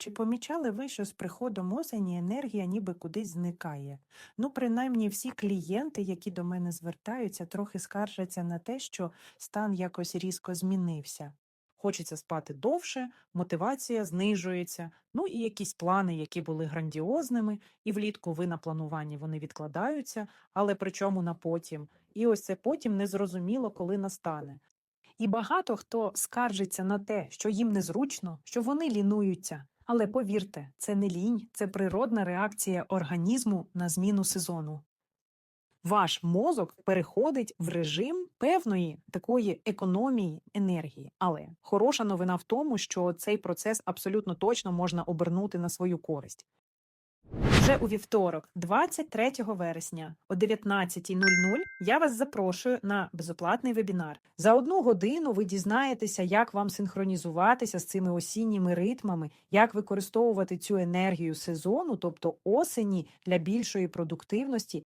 Чи помічали ви, що з приходом осені енергія ніби кудись зникає? Ну, принаймні, всі клієнти, які до мене звертаються, трохи скаржаться на те, що стан якось різко змінився. Хочеться спати довше, мотивація знижується, ну і якісь плани, які були грандіозними, і влітку ви на плануванні вони відкладаються, але причому на потім. І ось це потім незрозуміло, коли настане. І багато хто скаржиться на те, що їм незручно, що вони лінуються. Але повірте, це не лінь, це природна реакція організму на зміну сезону. Ваш мозок переходить в режим певної такої економії енергії. Але хороша новина в тому, що цей процес абсолютно точно можна обернути на свою користь. Вже у вівторок, 23 вересня о 19.00 я вас запрошую на безоплатний вебінар. За одну годину ви дізнаєтеся, як вам синхронізуватися з цими осінніми ритмами, як використовувати цю енергію сезону, тобто осені, для більшої продуктивності